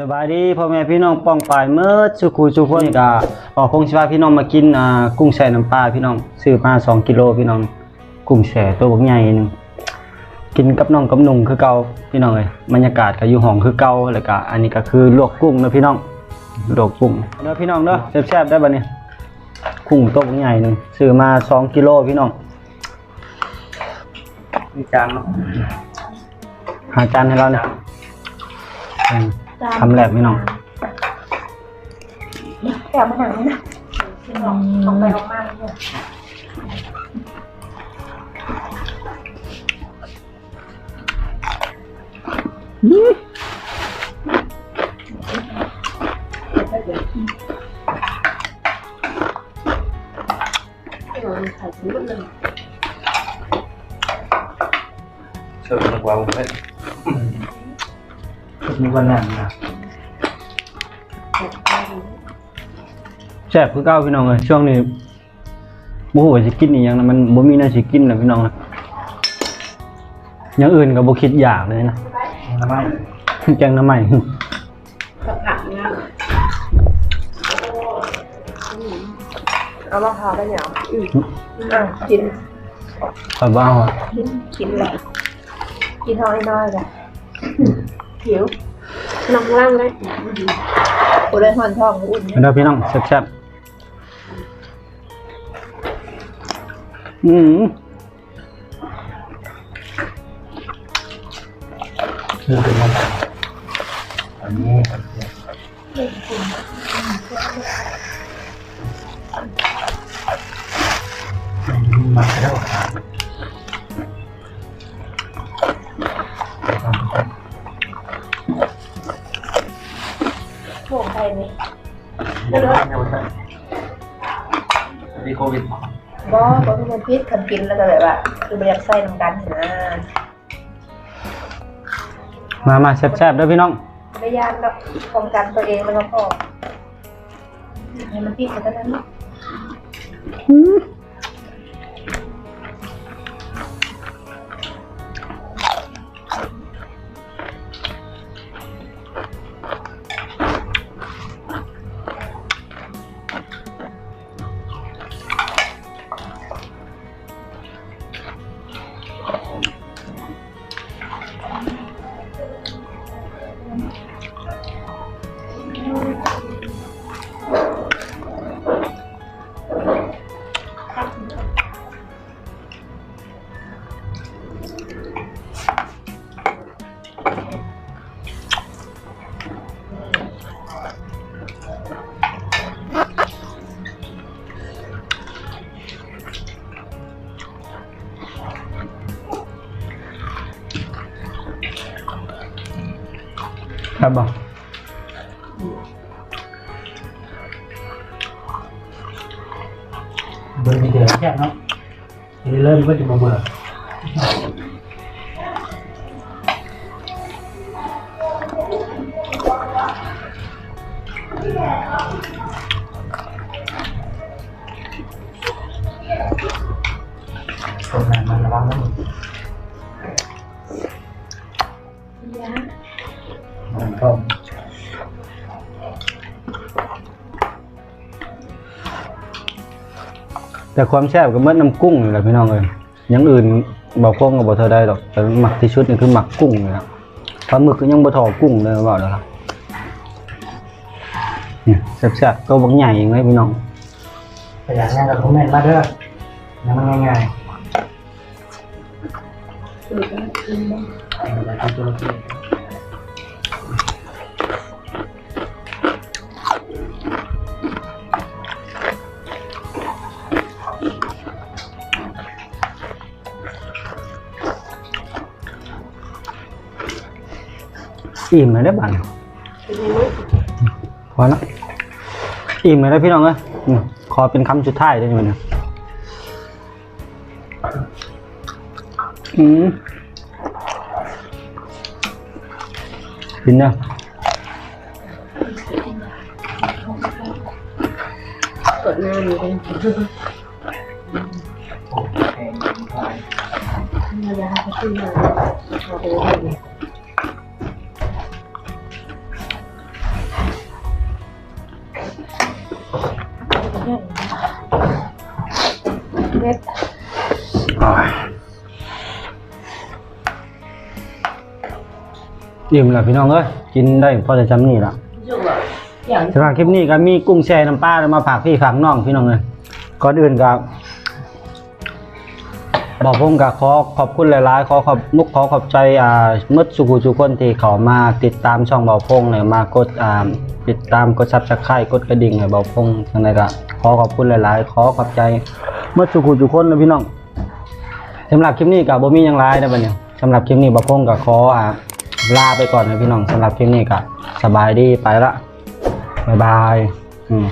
สบายดีพ่อแม่พี่น้องป้องปายเมื่อสุขูสุขคนก็ออกคงสิพาพี่น้องมากินอ่ากุ้งแช่น้ำปลาพี่น้องซื้อมา2กิโลพี่น้อง กุ้งแช่ตัวบักใหญ่หนึ่งกินกับน้องกับนุ่งคือเก่าพี่น้องเอ้ยบรรยากาศก็อยู่ห้องคือเก่าแล้วก็อันนี้ก็คือลวกกุ้งนะพี่น้องลวกกุ้งเด้อพี่น้องเด้อแซ่บๆได้บัดนี้กุ้งตัวบักใหญ่หนึ่งซื้อมา2กิโลพี่น้องมีจานเนาะหาจานให้เราเนี่ย คำแรกพี่น้องแกะมาหนังนะออกออกไปออกมาเนี่ยเชิญมากกว่าผมเลย มีวันนั้นนะแซ่บคือเก้าพี่น้องเลยช่วงนี้บ่ฮู้ว่าสิกินอีหยังนะมันบ่มีแนวสิกินนะพี่น้องนะอย่างอื่นก็บ่คิดอยากเลยนะทำไมแกงหน้ำใหม่เอามาพาไปเนี่ยอืมอะกินขอยบ่เอาอะกินกินแหละกินเท่าไอ้น้อยจ้ะหิว น้ำล่างเลยกูได้หอนทองอุ่นเด้อพี่น้องแซ่บๆอืมคือเป็นมาอัน โถ่ไปนี่มีโควิดบ่บ่มีมันพิษคันกินแล้วก็แบบว่าคือมันอยากใส่น้ำกันนะมามาแซ่บๆเด้อพี่น้องไม่ยานแล้วป้องกันตัวเองแล้วก็พอให้มันพิษกันนั้น ค รับบ่เบอร์มีเดียวแค่เนาะที มก็จะมาเบื่อคนนั้นมันระวังนะมันก็แต่ความแซ่บก็เหมือนน้ำกุ้งนี่แหละพี่น้องเอ้ยอย่างอื่นบ่คงก็บ่เท่าใดดอกแต่หมักที่ชุดนี่คือหมักกุ้งนี่ล่ะปลาหมึกก็ยังบ่ทอกุ้งเลยว่าแล้วล่ะเนี่ยแซ่บๆตัวบักใหญ่เองเลยพี่น้องแต่อย่างง่ายกับคอมเมนต์มาเด้อยังมันง่ายๆ อิ่มเลยได้อบัดพอและอิ่มเลยได้พี่น้องเอ้ยอืมขอเป็นคำสุดท้ายได้ไหมเนี่ยอืมกินเด้อเกิดหน้ามีเป็นโอ้แพงไประยะขึ้นมาเอาไปเลย เล็บอิ่มแล้วพี่น้องเอ้ยกินได้พอจะจำนี่ละอสำหรับคลิปนี้ก็มีกุ้งแช่น้ำปลามาฝากพี่ฝากน้องพี่น้องเลยก่อนอื่นก็ บอกผมก็ขอขอบคุณหลาย ๆ ขอขอบมุกขอขอบใจอ่ามืดสุขุสุคนที่เขามาติดตามช่องเบาพงเลยมากดอ่าติดตามกดซับสไครต์กดกระดิ่งให้เบาพงทั้งนั้นก็ขอขอบคุณหลาย ๆ ขอขอบใจมืดสุขุสุคนนะพี่น้องสำหรับคลิปนี้ก็บ่มีหยังหลายนะบัดนี้สำหรับคลิปนี้เบาพงก็ขออ่าลาไปก่อนนะพี่น้องสำหรับคลิปนี้ก็สบายดีไปละบ๊ายบายอืม